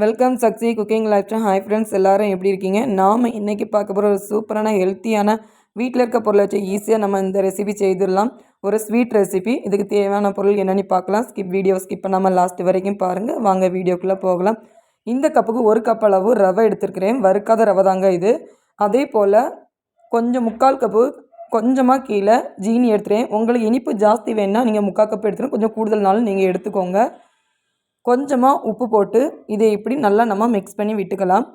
Welcome Sakshi cooking life hi friends எல்லாரும் எப்படி இருக்கீங்க? நாம் இன்றைக்கி பார்க்க போகிற ஒரு சூப்பரான ஹெல்த்தியான வீட்டில் இருக்க பொருளை வச்சு ஈஸியாக நம்ம இந்த ரெசிபி செய்திடலாம். ஒரு ஸ்வீட் ரெசிபி இதுக்கு தேவையான பொருள் என்னென்னு பார்க்கலாம். ஸ்கிப் வீடியோ ஸ்கிப் பண்ணாமல் லாஸ்ட் வரைக்கும் பாருங்கள் வாங்க வீடியோக்குள்ளே போகலாம். இந்த கப்புக்கு ஒரு கப் அளவு ரவை எடுத்துருக்கிறேன். வறுக்காத ரவை தாங்க இது. அதே போல் கொஞ்சம் முக்கால் கப்பு கொஞ்சமாக கீழே ஜீனி எடுத்துகிறேன் உங்களுக்கு இனிப்பு ஜாஸ்தி வேணுன்னா நீங்கள் முக்கால் கப் எடுத்துகிட்டு கொஞ்சம் கூடுதல்னாலும் நீங்கள் எடுத்துக்கோங்க. கொஞ்சமாக உப்பு போட்டு இதை இப்படி நல்லா நம்ம மிக்ஸ் பண்ணி விட்டுக்கலாம்.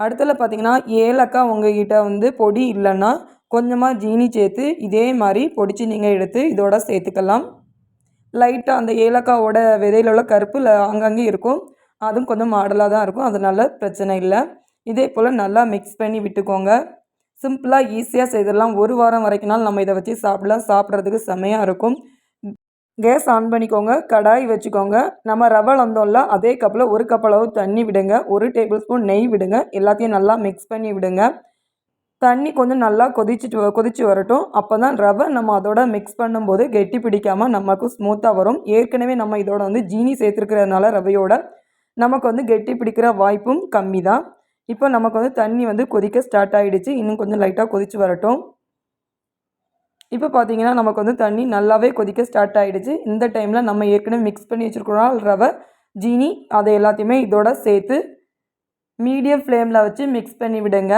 அடுத்ததில் பார்த்திங்கன்னா ஏலக்காய் உங்ககிட்ட வந்து பொடி இல்லைன்னா கொஞ்சமாக ஜீனி சேர்த்து இதே மாதிரி பொடிச்சு நீங்கள் எடுத்து இதோட சேர்த்துக்கலாம். லைட்டாக அந்த ஏலக்காவோட விதையில் உள்ள கருப்பு அங்கங்கே இருக்கும். அதுவும் கொஞ்சம் மாடலாக தான் இருக்கும். அதனால் பிரச்சனை இல்லை. இதே போல் நல்லா மிக்ஸ் பண்ணி விட்டுக்கோங்க. சிம்பிளாக ஈஸியாக செய்திடலாம். ஒரு வாரம் வரைக்கும்னாலும் நம்ம இதை வச்சு சாப்பிடலாம். சாப்பிட்றதுக்கு செம்மையாக இருக்கும். கேஸ் ஆன் பண்ணிக்கோங்க கடாய் வச்சுக்கோங்க. நம்ம ரவை வந்தோம்ல அதே கப்பில் ஒரு கப் அளவு தண்ணி விடுங்க. ஒரு டேபிள் ஸ்பூன் நெய் விடுங்க. எல்லாத்தையும் நல்லா மிக்ஸ் பண்ணி விடுங்க. தண்ணி கொஞ்சம் நல்லா கொதிச்சுட்டு கொதிச்சு வரட்டும். அப்போ தான் ரவை நம்ம அதோட மிக்ஸ் பண்ணும்போது கெட்டி பிடிக்காமல் நமக்கு ஸ்மூத்தாக வரும். ஏற்கனவே நம்ம இதோட வந்து ஜீனி சேர்த்துருக்கிறதுனால ரவையோட நமக்கு வந்து கெட்டி பிடிக்கிற வாய்ப்பும் கம்மி தான் இப்போ நமக்கு வந்து தண்ணி வந்து கொதிக்க ஸ்டார்ட் ஆகிடுச்சு இன்னும் கொஞ்சம் லைட்டாக கொதிச்சு வரட்டும். இப்போ பார்த்தீங்கன்னா நமக்கு வந்து தண்ணி நல்லாவே கொதிக்க ஸ்டார்ட் ஆகிடுச்சு இந்த டைமில் நம்ம ஏற்கனவே மிக்ஸ் பண்ணி வச்சுருக்கோம் ரவை ஜீனி அதை எல்லாத்தையுமே இதோட சேர்த்து மீடியம் ஃப்ளேமில் வச்சு மிக்ஸ் பண்ணி விடுங்க.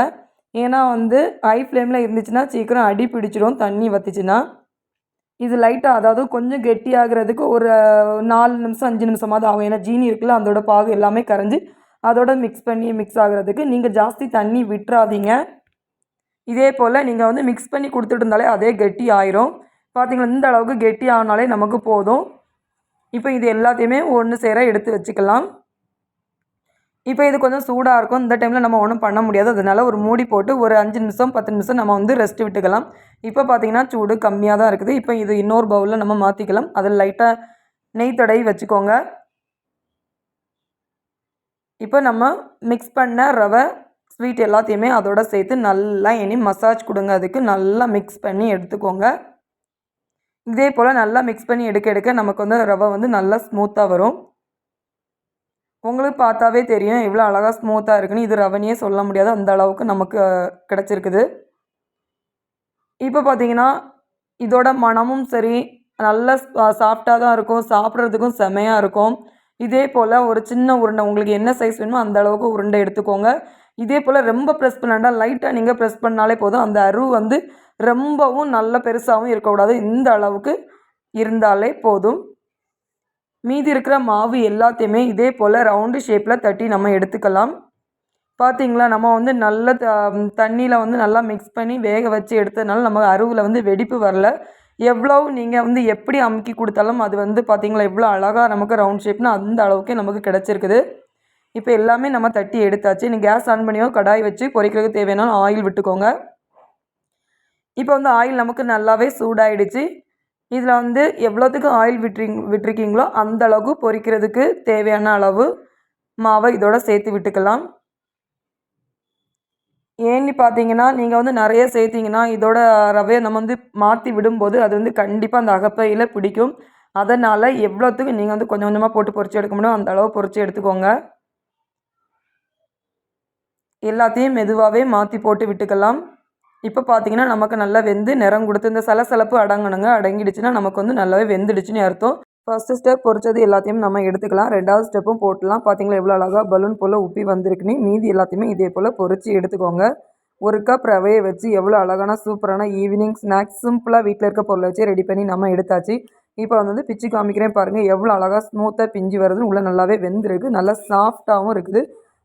ஏன்னா வந்து ஹை ஃப்ளேமில் இருந்துச்சுன்னா சீக்கிரம் அடி பிடிச்சிடும் தண்ணி வத்துச்சுன்னா. இது லைட்டாக அதாவது கொஞ்சம் கெட்டி ஆகிறதுக்கு ஒரு நாலு நிமிஷம் அஞ்சு நிமிஷமாவது ஆகும். ஏன்னா ஜீனி இருக்குல்ல அதோட பாகு எல்லாமே கரைஞ்சி அதோட மிக்ஸ் பண்ணி மிக்ஸ் ஆகிறதுக்கு. நீங்கள் ஜாஸ்தி தண்ணி விட்டுறாதீங்க. இதே போல் நீங்கள் வந்து மிக்ஸ் பண்ணி கொடுத்துட்டு இருந்தாலே அதே கெட்டி ஆயிரும். பார்த்தீங்களா இந்த அளவுக்கு கெட்டி ஆனாலே நமக்கு போதும். இப்போ இது எல்லாத்தையுமே ஒன்று சேர எடுத்து வச்சுக்கலாம். இப்போ இது கொஞ்சம் சூடாக இருக்கும். இந்த டைமில் நம்ம ஒன்றும் பண்ண முடியாது. அதனால் ஒரு மூடி போட்டு ஒரு அஞ்சு நிமிஷம் பத்து நிமிஷம் நம்ம வந்து ரெஸ்ட் விட்டுக்கலாம். இப்போ பார்த்திங்கன்னா சூடு கம்மியாக தான் இருக்குது. இப்போ இது இன்னொரு பவுலில் நம்ம மாற்றிக்கலாம் அதில் லைட்டாக நெய் தடவி வச்சுக்கோங்க. இப்போ நம்ம மிக்ஸ் பண்ண ரவை ஸ்வீட் எல்லாத்தையுமே அதோட சேர்த்து நல்லா இனி மசாஜ் கொடுங்க. அதுக்கு நல்லா மிக்ஸ் பண்ணி எடுத்துக்கோங்க. இதே போல் நல்லா மிக்ஸ் பண்ணி எடுக்க எடுக்க நமக்கு வந்து ரவை வந்து நல்லா ஸ்மூத்தாக வரும். உங்களுக்கு பார்த்தாவே தெரியும் எவ்வளோ அழகாக ஸ்மூத்தாக இருக்குன்னு. இது ரவனியே சொல்ல முடியாது. அந்த அளவுக்கு நமக்கு கிடச்சிருக்குது. இப்போ பார்த்தீங்கன்னா இதோட மனமும் சரி நல்ல சாஃப்டாக தான் இருக்கும். சாப்பிட்றதுக்கும் செமையாக இருக்கும். இதே போல் ஒரு சின்ன உருண்டை உங்களுக்கு என்ன சைஸ் வேணுமோ அந்த அளவுக்கு உருண்டை எடுத்துக்கோங்க. இதே போல் ரொம்ப ப்ரெஸ் பண்ணாண்டா லைட்டாக நீங்கள் ப்ரெஸ் பண்ணாலே போதும். அந்த அரு வந்து ரொம்பவும் நல்ல பெருசாகவும் இருக்கக்கூடாது. இந்த அளவுக்கு இருந்தாலே போதும். மீதி இருக்கிற மாவு எல்லாத்தையுமே இதே போல் ரவுண்டு ஷேப்பில் தட்டி நம்ம எடுத்துக்கலாம். பார்த்தீங்களா நம்ம வந்து நல்ல த தண்ணியில் வந்து நல்லா மிக்ஸ் பண்ணி வேக வச்சு எடுத்ததுனால நம்ம அருவில் வந்து வெடிப்பு வரல. எவ்வளோ நீங்கள் வந்து எப்படி அமுக்கி கொடுத்தாலும் அது வந்து பார்த்திங்களா எவ்வளோ அழகாக நமக்கு ரவுண்ட் ஷேப்னு அந்த அளவுக்கே நமக்கு கிடச்சிருக்குது. இப்போ எல்லாமே நம்ம தட்டி எடுத்தாச்சு. நீ கேஸ் ஆன் பண்ணியோ கடாய் வச்சு பொரிக்கிறதுக்கு தேவையான ஆயில் விட்டுக்கோங்க. இப்போ வந்து ஆயில் நமக்கு நல்லாவே சூடாயிடுச்சு. இதில் வந்து எவ்வளோத்துக்கு ஆயில் விட்டுறீங் விட்டுருக்கீங்களோ அந்த அளவுக்கு பொரிக்கிறதுக்கு தேவையான அளவு மாவை இதோட சேர்த்து விட்டுக்கலாம். ஏன்னு பார்த்தீங்கன்னா நீங்கள் வந்து நிறைய சேர்த்திங்கன்னா இதோட ரவையை நம்ம வந்து மாற்றி விடும்போது அது வந்து கண்டிப்பாக அந்த அகப்பையில் பிடிக்கும். அதனால் எவ்வளோத்துக்கு நீங்கள் வந்து கொஞ்சம் கொஞ்சமாக போட்டு பொறிச்சு எடுக்க முடியும் அந்த அளவு பொறிச்சு எடுத்துக்கோங்க. எல்லாத்தையும் மெதுவாகவே மாற்றி போட்டு விட்டுக்கலாம். இப்போ பார்த்தீங்கன்னா நமக்கு நல்லா வெந்து நிறம் கொடுத்து இந்த சலசலப்பு அடங்கணுங்க அடங்கிடுச்சுன்னா நமக்கு வந்து நல்லாவே வெந்துடுச்சுன்னு அர்த்தம். ஃபஸ்ட்டு ஸ்டெப் பொறிச்சது எல்லாத்தையும் நம்ம எடுத்துக்கலாம். ரெண்டாவது ஸ்டெப்பும் போட்டுலாம். பார்த்தீங்களா எவ்வளோ அழகாக பலூன் போல் உப்பி வந்திருக்குன்னு. மீதி எல்லாத்தையுமே இதே போல் பொறிச்சு எடுத்துக்கோங்க. ஒரு கப் ரவையை வச்சு எவ்வளோ அழகான சூப்பரான ஈவினிங் ஸ்நாக்ஸ் சிம்பிளாக வீட்டில் இருக்க பொருளை வச்சு ரெடி பண்ணி நம்ம எடுத்தாச்சு. இப்போ வந்து பிச்சு காமிக்கிறேன் பாருங்கள் எவ்வளோ அழகாக ஸ்மூத்தாக பிஞ்சு வருதுன்னு உள்ளே நல்லாவே வெந்திருக்கு. நல்லா சாஃப்டாகவும் இருக்குது.